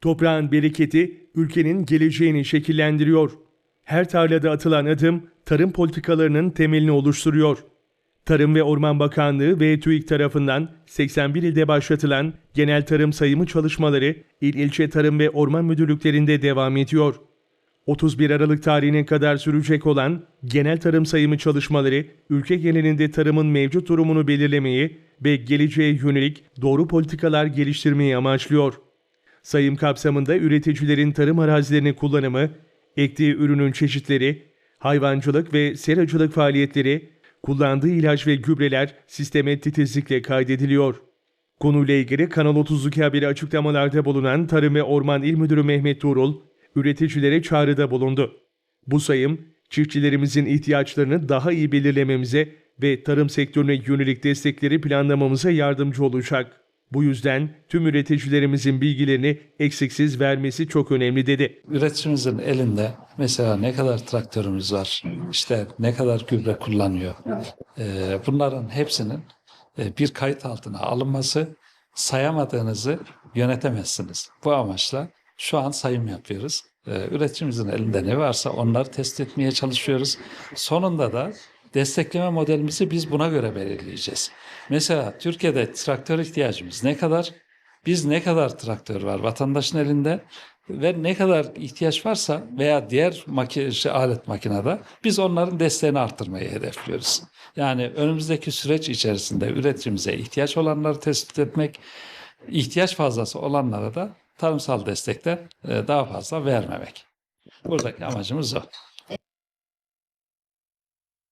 Toprağın bereketi ülkenin geleceğini şekillendiriyor. Her tarlada atılan adım tarım politikalarının temelini oluşturuyor. Tarım ve Orman Bakanlığı ve TÜİK tarafından 81 ilde başlatılan genel tarım sayımı çalışmaları il ilçe tarım ve orman müdürlüklerinde devam ediyor. 31 Aralık tarihine kadar sürecek olan genel tarım sayımı çalışmaları ülke genelinde tarımın mevcut durumunu belirlemeyi ve geleceğe yönelik doğru politikalar geliştirmeyi amaçlıyor. Sayım kapsamında üreticilerin tarım arazilerini kullanımı, ektiği ürünün çeşitleri, hayvancılık ve seracılık faaliyetleri, kullandığı ilaç ve gübreler sisteme titizlikle kaydediliyor. Konuyla ilgili Kanal 32 haberi açıklamalarda bulunan Tarım ve Orman İl Müdürü Mehmet Tuğrul, üreticilere çağrıda bulundu. Bu sayım, çiftçilerimizin ihtiyaçlarını daha iyi belirlememize ve tarım sektörüne yönelik destekleri planlamamıza yardımcı olacak. Bu yüzden tüm üreticilerimizin bilgilerini eksiksiz vermesi çok önemli dedi. Üreticimizin elinde mesela ne kadar traktörümüz var, işte ne kadar gübre kullanıyor. Ee, bunların hepsinin e, bir kayıt altına alınması sayamadığınızı yönetemezsiniz. Bu amaçla şu an sayım yapıyoruz. Ee, üreticimizin elinde ne varsa onları test etmeye çalışıyoruz. Sonunda da destekleme modelimizi biz buna göre belirleyeceğiz. Mesela Türkiye'de traktör ihtiyacımız ne kadar? Biz ne kadar traktör var vatandaşın elinde ve ne kadar ihtiyaç varsa veya diğer maki, şey, alet makinede biz onların desteğini arttırmayı hedefliyoruz. Yani önümüzdeki süreç içerisinde üreticimize ihtiyaç olanları tespit etmek, ihtiyaç fazlası olanlara da tarımsal destekte e, daha fazla vermemek. Buradaki amacımız o.